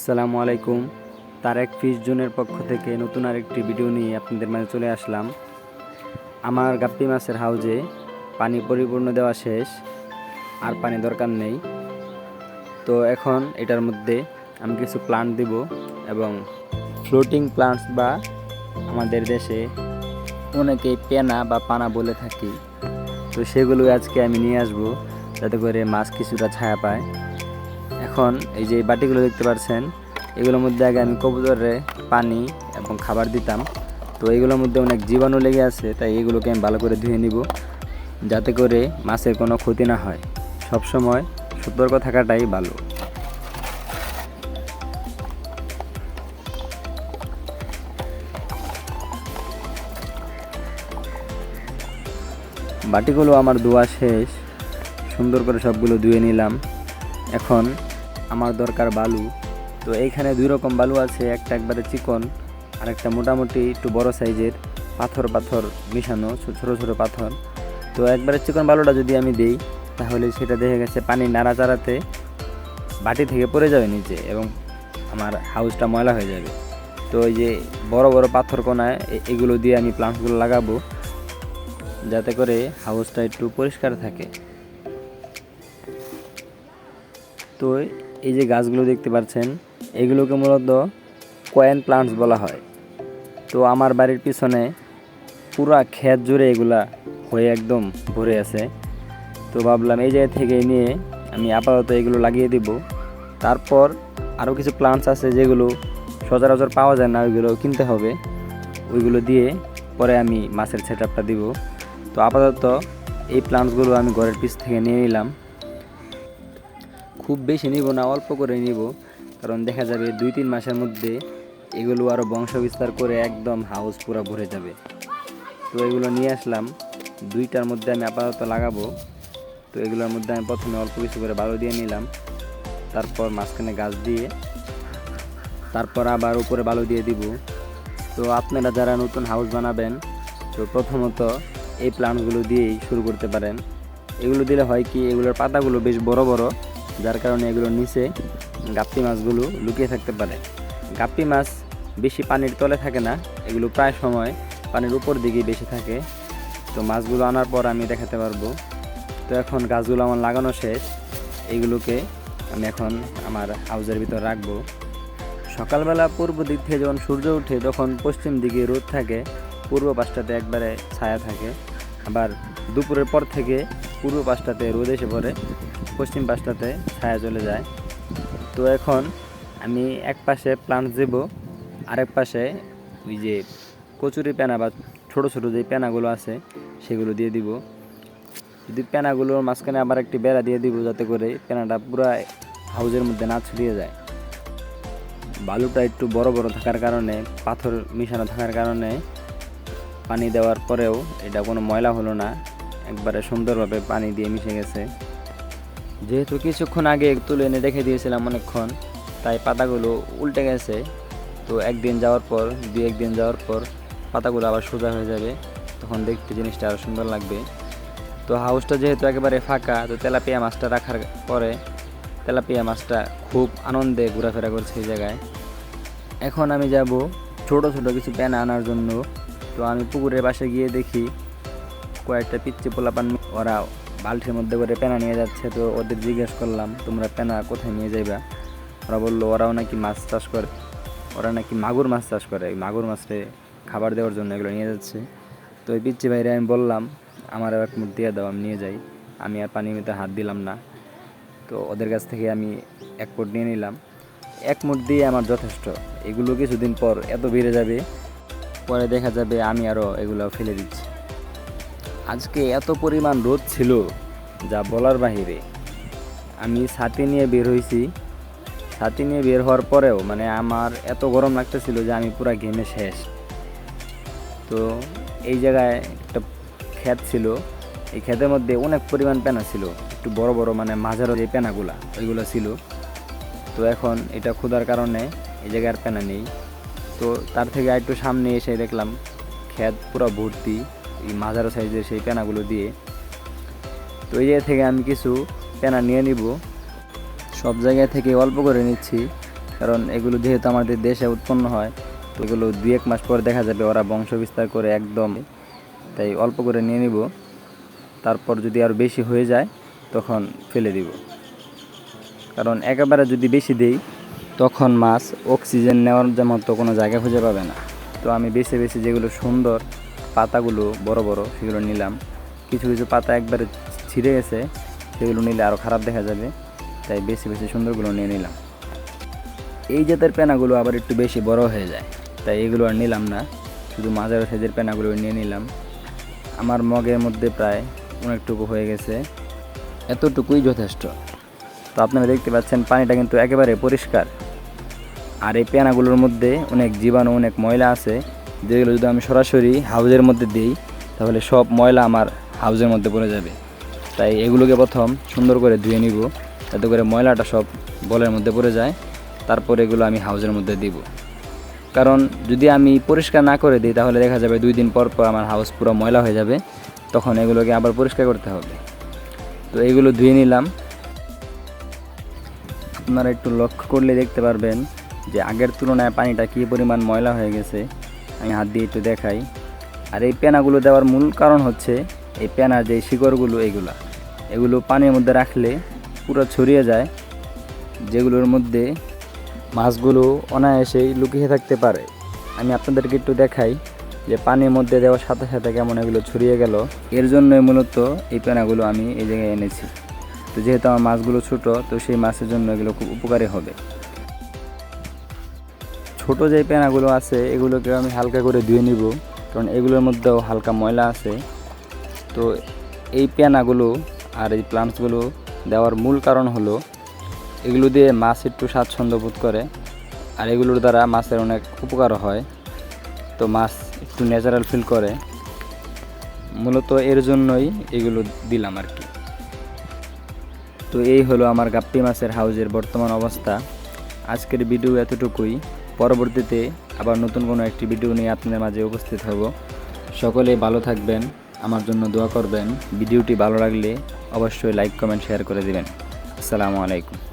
আসসালামু আলাইকুম। তারেক ফিশ জোনের পক্ষ থেকে নতুন আরেকটি ভিডিও নিয়ে আপনাদের মাঝে চলে আসলাম। আমার গাপ্পি মাছের হাউজে পানি পরিপূর্ণ দেওয়া শেষ, আর পানি দরকার নেই। তো এখন এটার মধ্যে আমি কিছু প্লান্ট দিব এবং ফ্লোটিং প্লান্টস বা আমাদের দেশে অনেকেই পেনা বা পানা বলে থাকি। তো সেগুলো আজকে আমি নিয়ে আসব যাতে করে মাছ কিছুটা ছায়া পায়। এখন এই যে বাটিগুলো দেখতে পাচ্ছেন এগুলোর মধ্যে আগে আমি কবুতরে পানি এবং খাবার দিতাম। তো এগুলোর মধ্যে অনেক জীবাণু লেগে আছে, তাই এগুলোকে আমি ভালো করে ধুয়ে নিব, যাতে করে মাছের কোনো ক্ষতি না হয়। সবসময় সতর্ক থাকাটাই ভালো। বাটিগুলো আমার ধোয়া শেষ, সুন্দর করে সবগুলো ধুয়ে নিলাম। এখন আমার দরকার বালু। তো এইখানে দুই রকম বালু আছে, একটা একবারে চিকন, আর একটা মোটামুটি একটু বড় সাইজের, পাথর পাথর মিশানো ছোটো ছোট পাথর। তো একবারে চিকন বালুটা যদি আমি দিই, তাহলে সেটা দেখে গেছে পানি নাড়াচাড়াতে বাটি থেকে পড়ে যাবে নিচে এবং আমার হাউসটা ময়লা হয়ে যাবে। তো এই যে বড় বড় পাথর কোনায় এগুলো দিয়ে আমি প্লান্টসগুলো লাগাবো, যাতে করে হাউসটা একটু পরিষ্কার থাকে। তো এই যে গাছগুলো দেখতে পাচ্ছেন, এগুলোকে মূলত কয়েন প্লান্টস বলা হয়। তো আমার বাড়ির পিছনে পুরা ক্ষেত জুড়ে এগুলা হয়ে একদম ভরে আছে। তো ভাবলাম এই জায়গা থেকে নিয়ে আমি আপাতত এগুলো লাগিয়ে দিব। তারপর আরও কিছু প্লান্টস আছে যেগুলো সচরাচর পাওয়া যায় না, ওইগুলো কিনতে হবে। ওইগুলো দিয়ে পরে আমি মাছের সেট আপটা দিব। তো আপাতত এই প্লান্টসগুলো আমি ঘরের পিছ থেকে নিয়ে নিলাম। খুব বেশি নিব না, অল্প করে নিব। কারণ দেখা যাবে দুই তিন মাসের মধ্যে এগুলো আরও বংশ বিস্তার করে একদম হাউস পুরো ভরে যাবে। তো এগুলো নিয়ে আসলাম। দুইটার মধ্যে আমি আপাতত লাগাবো। তো এগুলোর মধ্যে আমি প্রথমে অল্প কিছু করে বালু দিয়ে নিলাম। তারপর মাঝখানে গাছ দিয়ে, তারপর আবার উপরে বালু দিয়ে দিব। তো আপনারা যারা নতুন হাউস বানাবেন, তো প্রথমত এই প্লান্টগুলো দিয়েই শুরু করতে পারেন। এগুলো দিলে হয় কি, এগুলোর পাতাগুলো বেশ বড় বড়। যার কারণে এগুলোর নিচে গাপ্পি মাছগুলো লুকিয়ে থাকতে পারে। গাপ্পি মাছ বেশি পানির তলে থাকে না, এগুলো প্রায় সময় পানির উপর দিকেই বেশি থাকে। তো মাছগুলো আনার পর আমি দেখাতে পারব। তো এখন গাছগুলো আমার লাগানো শেষ। এগুলোকে আমি এখন আমার হাউজের ভিতর রাখব। সকালবেলা পূর্ব দিক থেকে যখন সূর্য ওঠে, তখন পশ্চিম দিকে রোদ থাকে, পূর্ব পাশটাতে একবারে ছায়া থাকে। আবার দুপুরের পর থেকে পূর্ব পাশটাতে রোদ এসে পড়ে। পশ্চিম পাশটাতে ছায়া চলে যায়। তো এখন আমি এক পাশে প্লান্ট দেব, আরেক পাশে ওই যে কচুরি পেনা বা ছোট ছোট যে পেনাগুলো আছে, সেগুলো দিয়ে দিব। যদি পেনাগুলোর মাঝখানে আবার একটি বেড়া দিয়ে দিব, যাতে করে পেনাটা পুরো হাউজের মধ্যে না ছড়িয়ে যায়। বালুটা একটু বড় বড় থাকার কারণে, পাথর মিশানো থাকার কারণে পানি দেওয়ার পরেও এটা কোনো ময়লা হলো না। একবারে সুন্দরভাবে পানি দিয়ে মিশে গেছে। যেহেতু কিছুক্ষণ আগে তুলে এনে রেখে দিয়েছিলাম অনেকক্ষণ, তাই পাতাগুলো উল্টে গেছে। তো একদিন যাওয়ার পর, দুই একদিন যাওয়ার পর পাতাগুলো আবার সোজা হয়ে যাবে, তখন দেখতে জিনিসটা আরও সুন্দর লাগবে। তো হাউসটা যেহেতু একেবারে ফাঁকা, তো তেলাপিয়া মাছটা রাখার পরে তেলাপিয়া মাছটা খুব আনন্দে ঘোরাফেরা করছে এই জায়গায়। এখন আমি যাব ছোট ছোট কিছু প্যান আনার জন্য। তো আমি পুকুরের পাশে গিয়ে দেখি কয়েকটা পিচ্ছি পোলাপান ওরা বালতির মধ্যে করে পেনা নিয়ে যাচ্ছে, তো ওদের জিজ্ঞেস করলাম, তোমরা পেনা কোথায় নিয়ে যাইবা? ওরা বলল, ওরাও নাকি মাছ চাষ করে, ওরা নাকি মাগুর মাছ চাষ করে, এই মাগুর মাছরে খাবার দেওয়ার জন্য এগুলো নিয়ে যাচ্ছে। তো ওই পিচ্ছি বাইরে আমি বললাম, আমার এক মুঠ দিয়ে দাও, আমি নিয়ে যাই। আমি আর পানির ভিতরে হাত দিলাম না। তো ওদের কাছ থেকে আমি এক ফুট নিয়ে নিলাম। এক মুঠ দিয়ে আমার যথেষ্ট। এগুলো কিছুদিন পর এত বেড়ে যাবে, পরে দেখা যাবে আমি আরও এগুলো ফেলে দিচ্ছি। আজকে এত পরিমাণ রোদ ছিল যা বলার বাহিরে। আমি ছাতি নিয়ে বের হয়েছি। ছাতি নিয়ে বের হওয়ার পরেও মানে আমার এত গরম লাগতেছিল যে আমি পুরা ঘেমে শেষ। তো এই জায়গায় একটা ক্ষেত ছিল। এই ক্ষেতের মধ্যে অনেক পরিমাণ পেনা ছিল। একটু বড় বড় মানে মাঝারো যে পেনাগুলা, ওইগুলো ছিল। তো এখন এটা ক্ষুধার কারণে এই জায়গায় আর পেনা নেই। তো তার থেকে একটু সামনে এসে দেখলাম, ক্ষেত পুরো ভর্তি। এই মাঝারো সাইজের সেই পেনাগুলো দিয়ে। তো এই জায়গা থেকে আমি কিছু পেনা নিয়ে নিব। সব জায়গা থেকে অল্প করে নিচ্ছি, কারণ এগুলো যেহেতু আমাদের দেশে উৎপন্ন হয়, তো এগুলো দুই এক মাস পর দেখা যাবে ওরা বংশ বিস্তার করে একদম। তাই অল্প করে নিয়ে নিব। তারপর যদি আরও বেশি হয়ে যায়, তখন ফেলে দিব। কারণ একেবারে যদি বেশি দেই, তখন মাছ অক্সিজেন নেওয়ার মতো কোনো জায়গা খুঁজে পাবে না। তো আমি বেছে বেছে যেগুলো সুন্দর পাতাগুলো বড় বড়, সেগুলো নিলাম। কিছু কিছু পাতা একবারে ছিঁড়ে গেছে, সেগুলো নিলে আরও খারাপ দেখা যাবে, তাই বেশি বেশি সুন্দরগুলো নিয়ে নিলাম। এই জাতের পেনাগুলো আবার একটু বেশি বড় হয়ে যায়, তাই এগুলো আর নিলাম না, শুধু মাঝারি সাইজের পেনাগুলো নিয়ে নিলাম। আমার মগের মধ্যে প্রায় অনেকটুকু হয়ে গেছে, এতটুকুই যথেষ্ট। তো আপনারা দেখতে পাচ্ছেন, পানিটা কিন্তু একেবারে পরিষ্কার। আর এই পেনাগুলোর মধ্যে অনেক জীবাণু, অনেক ময়লা আছে যেগুলো যদি আমি সরাসরি হাউজের মধ্যে দিই, তাহলে সব ময়লা আমার হাউজের মধ্যে পড়ে যাবে। তাই এগুলোকে প্রথম সুন্দর করে ধুয়ে নিব, যাতে করে ময়লাটা সব বলের মধ্যে পড়ে যায়। তারপর এগুলো আমি হাউজের মধ্যে দিব। কারণ যদি আমি পরিষ্কার না করে দিই, তাহলে দেখা যাবে দুই দিন পর পর আমার হাউস পুরো ময়লা হয়ে যাবে। তখন এগুলোকে আবার পরিষ্কার করতে হবে। তো এগুলো ধুয়ে নিলাম। আপনারা একটু লক্ষ্য করলে দেখতে পারবেন যে আগের তুলনায় পানিটা কী পরিমাণ ময়লা হয়ে গেছে। আমি হাত দিয়ে একটু দেখাই। আর এই পেনাগুলো দেওয়ার মূল কারণ হচ্ছে এই পেনার যে শিকড়গুলো, এগুলা, এগুলো পানির মধ্যে রাখলে পুরো ছড়িয়ে যায়, যেগুলোর মধ্যে মাছগুলো অনায়াসেই লুকিয়ে থাকতে পারে। আমি আপনাদেরকে একটু দেখাই যে পানির মধ্যে দেওয়ার সাথে সাথে কেমন এগুলো ছড়িয়ে গেল। এর জন্যই মূলত এই পেনাগুলো আমি এই জায়গায় এনেছি। তো যেহেতু আমার মাছগুলো ছোট, তো সেই মাছের জন্য এগুলো খুব উপকারী হবে। ছোট যে পেনাগুলো আছে এগুলোকে আমি হালকা করে ধুয়ে নিব, কারণ এগুলোর মধ্যেও হালকা ময়লা আছে। তো এই পেনাগুলো আর এই প্লান্টসগুলো দেওয়ার মূল কারণ হলো, এগুলো দিয়ে মাছ একটু স্বাচ্ছন্দ্য বোধ করে, আর এগুলোর দ্বারা মাছের অনেক উপকার হয়। তো মাছ একটু ন্যাচারাল ফিল করে। মূলত এর জন্যই এগুলো দিলাম আর কি। তো এই হলো আমার গাপ্পি মাছের হাউজের বর্তমান অবস্থা। আজকের ভিডিও এতটুকুই। পরবর্তীতে আবার নতুন কোনো একটি ভিডিও নিয়ে আপনাদের মাঝে উপস্থিত হব। সকলে ভালো থাকবেন, আমার জন্য দোয়া করবেন। ভিডিওটি ভালো লাগলে অবশ্যই লাইক, কমেন্ট, শেয়ার করে দেবেন। আসসালামু আলাইকুম।